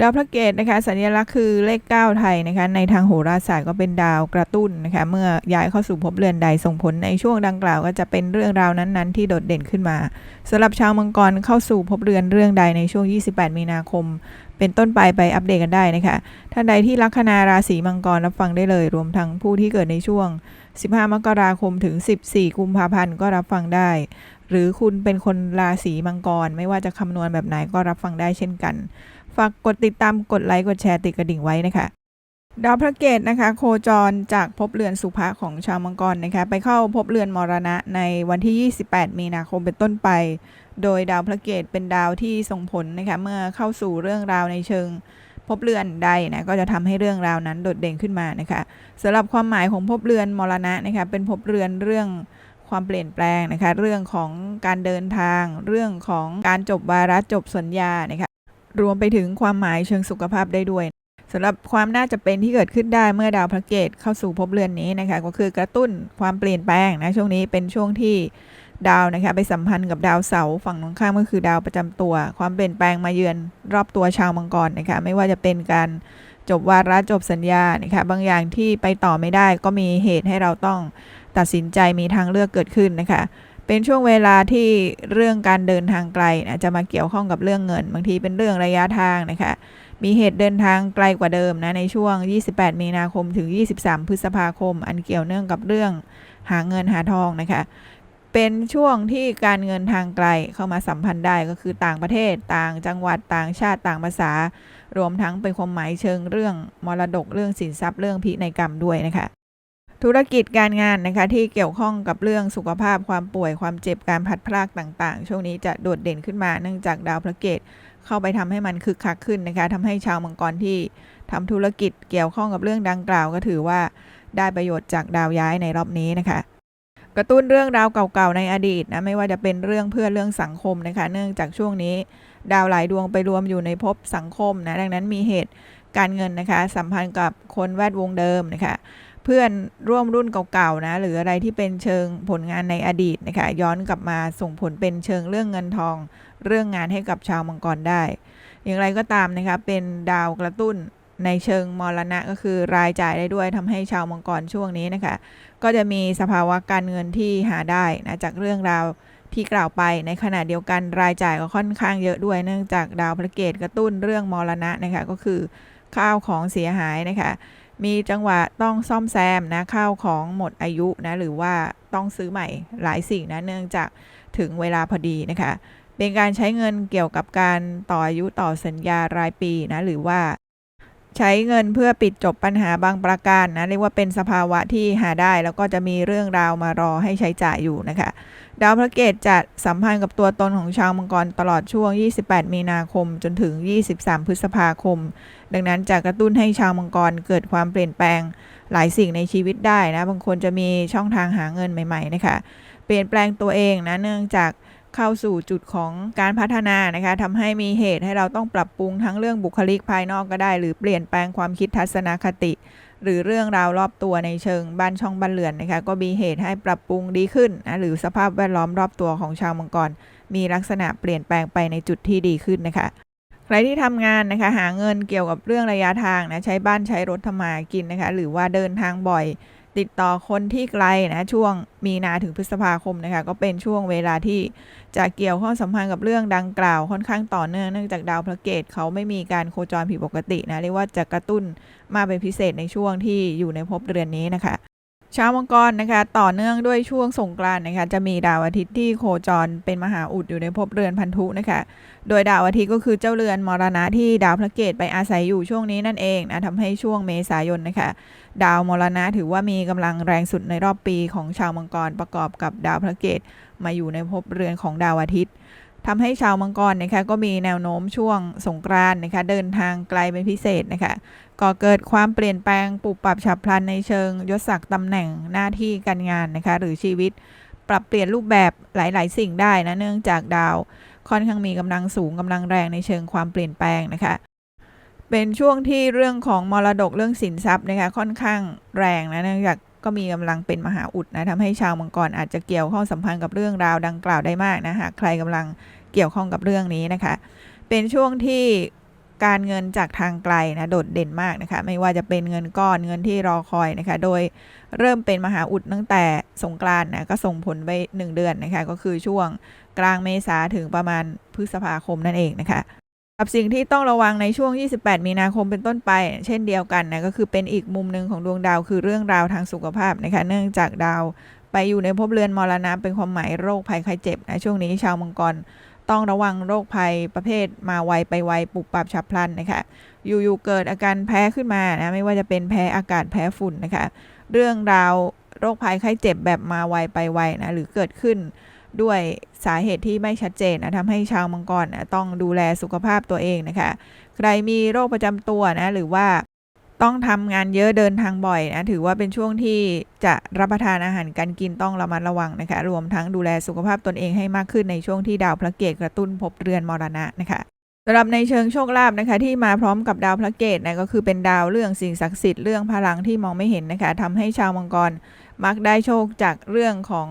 ดาวพระเกตนะคะสัญลักษณ์คือเลข 9 ไทยนะคะในทางโหราศาสตร์ก็เป็นดาวกระตุ้นนะคะเมื่อย้ายเข้าสู่ภพเรือนใดส่งผลในช่วงดังกล่าว ก็จะเป็นเรื่องราวนั้นๆ ที่โดดเด่นขึ้นมาสำหรับชาวมังกรเข้าสู่ภพเรือนเรื่องใดในช่วง 28 มีนาคม เป็นต้นไปไปอัปเดตกันได้นะคะท่านใดที่ลัคนาราศีมังกรรับฟังได้เลย รวมทั้งผู้ที่เกิดในช่วง 15 มกราคมถึง 14 กุมภาพันธ์ก็รับฟังได้ หรือคุณเป็นคนราศีมังกร ไม่ว่าจะคำนวณแบบไหนก็รับฟังได้เช่นกัน ฝากกดติดตามกดไลค์กดแชร์ติดกระดิ่งไว้นะคะดาวพระเกตนะคะ โคจรจากภพเรือนสุภะของชาวมังกรนะคะ ไปเข้าภพเรือนมรณะในวันที่ 28 มีนาคมเป็นต้นไป โดยดาวพระเกตเป็นดาวที่ส่งผลนะคะเมื่อเข้าสู่เรื่องราวในเชิงภพเรือนใดนะก็จะทำให้เรื่องราวนั้นโดดเด่นขึ้นมานะคะสำหรับความหมายของภพเรือนมรณะนะคะเป็นภพเรือนเรื่องความเปลี่ยนแปลงนะคะ เรื่องของการเดินทาง เรื่องของการจบวาระจบสัญญานะคะ รวมไปถึงความหมายเชิงสุขภาพได้ด้วยสำหรับความน่าจะเป็นที่เกิดขึ้นได้เมื่อดาวพระเกตเข้าสู่ภพเรือนนี้นะคะก็คือกระตุ้นความเปลี่ยนแปลงนะช่วงนี้เป็นช่วงที่ดาวนะคะไปสัมพันธ์กับดาวเสาร์ฝั่งตรงข้ามก็คือดาวประจำตัว ความเปลี่ยนแปลงมาเยือนรอบตัวชาวมังกรนะคะไม่ว่าจะเป็นการจบวาระจบสัญญานะคะบางอย่างที่ไปต่อไม่ได้ก็มีเหตุให้เราต้องตัดสินใจมีทางเลือกเกิดขึ้นนะคะ เป็นช่วงเวลาที่เรื่องการเดินทางไกลนะจะมาเกี่ยวข้องกับเรื่องเงิน บางทีเป็นเรื่องระยะทางนะคะมีเหตุเดินทางไกลกว่าเดิมนะในช่วง 28 มีนาคมถึง 23 พฤษภาคม อันเกี่ยวเนื่องกับเรื่องหาเงินหาทองนะคะเป็นช่วงที่การเงินทางไกลเข้ามาสัมพันธ์ได้ก็คือต่างประเทศต่างจังหวัดต่างชาติต่างภาษา รวมทั้งเป็นความหมายเชิงเรื่องมรดกเรื่องสินทรัพย์เรื่องพินัยกรรมด้วยนะคะ ธุรกิจการงานนะคะที่เกี่ยวข้องกับเรื่องสุขภาพความป่วยความเจ็บการพัดพรากต่างๆ ช่วงนี้จะโดดเด่นขึ้นมาเนื่องจากดาวพระเกตเข้าไปทำให้มันคึกคักขึ้นนะคะทำให้ชาวมังกรที่ทำธุรกิจเกี่ยวข้องกับเรื่องดังกล่าว ก็ถือว่าได้ประโยชน์จากดาวย้ายในรอบนี้นะคะกระตุ้นเรื่องราวเก่าๆในอดีตนะไม่ว่าจะเป็นเรื่องเพื่อเรื่องสังคมนะคะ เนื่องจากช่วงนี้ ดาวหลายดวงไปรวมอยู่ในภพสังคมนะดังนั้นมีเหตุการเงินนะคะ สัมพันธ์กับคนแวดวงเดิมนะคะ เพื่อนร่วมรุ่นเก่าๆนะหรืออะไรที่เป็นเชิงผลงานในอดีตนะคะย้อนกลับมาส่งผลเป็นเชิงเรื่องเงินทอง เรื่องงานให้กับชาวมังกรได้ อย่างไรก็ตามนะคะเป็นดาวกระตุ้นในเชิงมรณะก็คือรายจ่ายได้ด้วยทำให้ชาวมังกรช่วงนี้นะคะ ก็จะมีสภาวะการเงินที่หาได้นะจากเรื่องราวที่กล่าวไปในขณะเดียวกันรายจ่ายก็ค่อนข้างเยอะด้วยเนื่องจากดาวพระเกตกระตุ้นเรื่องมรณะนะคะก็คือข้าวของเสียหายนะคะ มีจังหวะต้องซ่อมแซมนะข้าวของหมดอายุนะหรือว่าต้องซื้อใหม่หลายสิ่งนะเนื่องจากถึงเวลาพอดีนะคะ เป็นการใช้เงินเกี่ยวกับการต่ออายุต่อสัญญารายปีนะหรือว่า ใช้เงินเพื่อปิดจบปัญหาบางประการนะเรียกว่าเป็นสภาวะที่หาได้ แล้วก็จะมีเรื่องราวมารอให้ใช้จ่ายอยู่นะคะ ดาวพระเกตจะสัมพันธ์กับตัวตนของชาวมังกรตลอดช่วง 28 มีนาคม จนถึง 23 พฤษภาคม ดังนั้นจะกระตุ้นให้ชาวมังกรเกิดความเปลี่ยนแปลงหลายสิ่งในชีวิตได้นะบางคนจะมีช่องทางหาเงินใหม่ ๆ นะคะ เปลี่ยนแปลงตัวเองนะเนื่องจาก เข้าสู่จุดของการพัฒนานะคะทำให้มีเหตุให้เราต้องปรับปรุงทั้งเรื่องบุคลิกภายนอกก็ได้ หรือเปลี่ยนแปลงความคิดทัศนคติ หรือเรื่องราวรอบตัวในเชิงบ้านช่องบ้านเรือนนะคะก็มีเหตุให้ปรับปรุงดีขึ้นนะหรือสภาพแวดล้อมรอบตัวของชาวมังกร มีลักษณะเปลี่ยนแปลงไปในจุดที่ดีขึ้นนะคะใครที่ทำงานนะคะหาเงินเกี่ยวกับเรื่องระยะทางนะใช้บ้านใช้รถทำมาหากินนะคะหรือว่าเดินทางบ่อย ติดต่อคนที่ไกลนะช่วงมีนาถึงพฤษภาคมนะคะก็เป็นช่วงเวลาที่จะเกี่ยวข้องสัมพันธ์กับเรื่องดังกล่าวค่อนข้างต่อเนื่องเนื่องจากดาวพระเกตเขาไม่มีการโคจรผิดปกตินะเรียกว่าจะกระตุ้นมาเป็นพิเศษในช่วงที่อยู่ในภพเรือนนี้นะคะ ชาวมังกรนะคะ ต่อเนื่องด้วยช่วงสงกรานนะคะ จะมีดาวอาทิตย์ที่โคจรเป็นมหาอุดอยู่ในภพเรือนพันธุนะคะ โดยดาวอาทิตย์ก็คือเจ้าเรือนมรณะที่ดาวพระเกตไปอาศัยอยู่ช่วงนี้นั่นเองนะทำให้ช่วงเมษายนนะคะ ดาวมรณะถือว่ามีกำลังแรงสุดในรอบปีของชาวมังกรประกอบกับดาวพระเกตมาอยู่ในภพเรือนของดาวอาทิตย์ ทำให้ชาวมังกรนะคะก็มีแนวโน้มช่วงสงกรานนะคะเดินทางไกลเป็นพิเศษนะคะก่อเกิดความเปลี่ยนแปลงปรับปรับฉับพลันในเชิงยศศักดิ์ตำแหน่งหน้าที่การงานนะคะหรือชีวิตปรับเปลี่ยนรูปแบบหลาย ๆ สิ่งได้นะเนื่องจากดาว ค่อนข้างมีกำลังสูงกำลังแรงในเชิงความเปลี่ยนแปลงนะคะเป็นช่วงที่เรื่องของมรดกเรื่องสินทรัพย์นะคะค่อนข้างแรงนะเนื่องจาก ก็มีกำลังเป็นมหาอุดนะทำให้ชาวมังกรอาจจะเกี่ยวข้องสัมพันธ์กับเรื่องราวดังกล่าวได้มากนะหากใครกำลังเกี่ยวข้องกับเรื่องนี้นะคะ เป็นช่วงที่การเงินจากทางไกลนะโดดเด่นมากนะคะไม่ว่าจะเป็นเงินก้อนเงินที่รอคอยนะคะ โดยเริ่มเป็นมหาอุดตั้งแต่สงกรานนะก็ส่งผลไป 1 เดือนนะคะ ก็คือช่วงกลางเมษาถึงประมาณพฤษภาคมนั่นเองนะคะ กับสิ่งที่ต้องระวังในช่วง 28 มีนาคมเป็นต้นไป เช่นเดียวกันนะก็คือเป็นอีกมุมหนึ่งของดวงดาวคือเรื่องราวทางสุขภาพนะคะเนื่องจากดาวไปอยู่ในภพเรือนมรณะเป็นความหมายโรคภัยไข้เจ็บนะช่วงนี้ชาวมังกรต้องระวังโรคภัยประเภทมาไวไปไวปุบปับฉับพลันนะคะอยู่ๆเกิดอาการแพ้ขึ้นมานะไม่ว่าจะเป็นแพ้อากาศแพ้ฝุ่นนะคะเรื่องราวโรคภัยไข้เจ็บแบบมาไวไปไวนะหรือเกิดขึ้น ด้วยสาเหตุที่ไม่ชัดเจนนะทำให้ชาวมังกรนะต้องดูแลสุขภาพตัวเองนะคะ ใครมีโรคประจำตัวนะหรือว่าต้องทำงานเยอะเดินทางบ่อยนะถือว่าเป็นช่วงที่จะรับประทานอาหารการกินต้องระมัดระวังนะคะรวมทั้งดูแลสุขภาพตนเองให้มากขึ้นในช่วงที่ดาวพระเกตกระตุ้นภพเรือนมรณะนะคะสำหรับในเชิงโชคลาภนะคะที่มาพร้อมกับดาวพระเกตนะก็คือเป็นดาวเรื่องสิ่งศักดิ์สิทธิ์เรื่องพลังที่มองไม่เห็นนะคะทำให้ชาวมังกรมักได้โชคจากเรื่องของ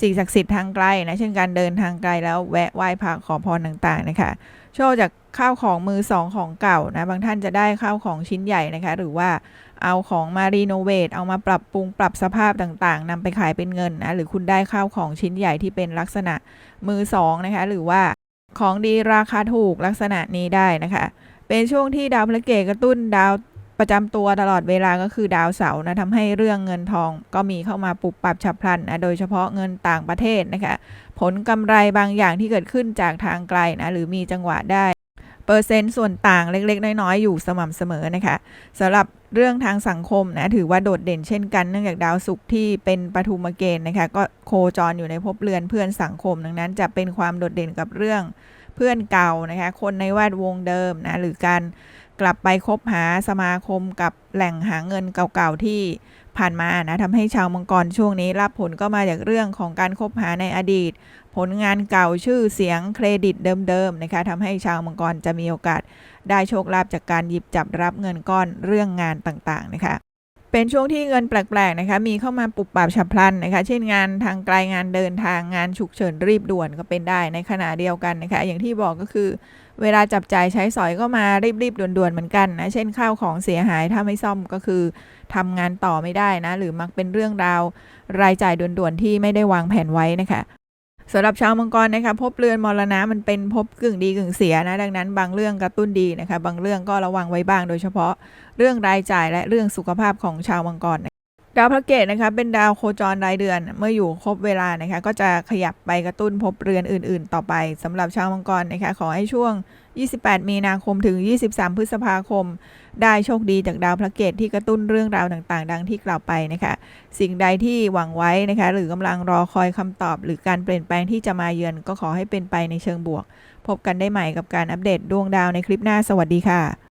สิ่งศักดิ์สิทธิ์ทางไกลนะเช่นการเดินทางไกลแล้วแวะไหว้พระขอพรต่างๆนะคะโชคจากข้าวของมือสองของเก่านะบางท่านจะได้ข้าวของชิ้นใหญ่นะคะหรือว่าเอาของมารีโนเวทเอามาปรับปรุงปรับสภาพต่างๆนำไปขายเป็นเงินนะหรือคุณได้ข้าวของชิ้นใหญ่ที่เป็นลักษณะมือสองนะคะหรือว่าของดีราคาถูกลักษณะนี้ได้นะคะ เป็นช่วงที่ดาวพฤหัสกระตุ้นดาว ประจำตัวตลอดเวลาก็คือดาวเสาร์นะทำให้เรื่องเงินทองก็มีเข้ามาปรับปรับฉับพลันนะโดยเฉพาะเงินต่างประเทศนะคะผลกำไรบางอย่างที่เกิดขึ้นจากทางไกลนะหรือมีจังหวะได้เปอร์เซ็นต์ส่วนต่างเล็ก ๆ น้อย ๆ อยู่สม่ำเสมอนะคะสำหรับเรื่องทางสังคมนะถือว่าโดดเด่นเช่นกันเนื่องจากดาวศุกร์ที่เป็นปฐุมเกณฑ์นะคะก็โคจรอยู่ในภพเรือนเพื่อนสังคม ดังนั้นจะเป็นความโดดเด่นกับเรื่องเพื่อนเก่านะคะคนในแวดวงเดิมนะหรือการ กลับไปคบหาสมาคมกับแหล่งหาเงินเก่าๆที่ผ่านมานะทำให้ชาวมังกรช่วงนี้รับผลก็มาจากเรื่องของการคบหาในอดีต ผลงานเก่าชื่อเสียงเครดิตเดิมๆนะคะทำให้ชาวมังกรจะมีโอกาส ได้โชคลาภจากการหยิบจับรับเงินก้อนเรื่องงานต่างๆนะคะ เป็นช่วงที่เงินแปลกๆนะคะ มีเข้ามาปุบปับฉับพลันนะคะ เช่นงานทางไกลงานเดินทางงานฉุกเฉินรีบด่วนก็เป็นได้ในขณะเดียวกันนะคะ อย่างที่บอกก็คือ เวลาจับจ่ายใช้สอยก็มารีบๆด่วนๆเหมือนกันนะ เช่นข้าวของเสียหายถ้าไม่ซ่อมก็คือทำงานต่อไม่ได้นะ หรือมักเป็นเรื่องราวรายจ่ายด่วนๆที่ไม่ได้วางแผนไว้นะคะ สำหรับชาวมังกรนะคะพบเรือนมรณะมันเป็นพบกึ่งดีกึ่งเสียนะ ดังนั้นบางเรื่องกระตุ้นดีนะคะ บางเรื่องก็ระวังไว้บ้างโดยเฉพาะเรื่องรายจ่ายและเรื่องสุขภาพของชาวมังกรดาวพระเกตนะคะเป็นดาวโคจรรายเดือน เมื่ออยู่ครบเวลานะคะ ก็จะขยับไปกระตุ้นพบเรือนอื่น ๆ ต่อไปสำหรับชาวมังกรนะคะขอให้ช่วง 28 มีนาคมถึง 23 พฤษภาคม ได้โชคดีจากดาวพระเกตที่กระตุ้นเรื่องราวต่างๆ ดังที่กล่าวไปนะคะสิ่งใดที่หวังไว้นะคะหรือกำลังรอคอยคำตอบ หรือการเปลี่ยนแปลงที่จะมาเยือนก็ขอให้เป็นไปในเชิงบวก พบกันได้ใหม่กับการอัปเดตดวงดาวในคลิปหน้าสวัสดีค่ะ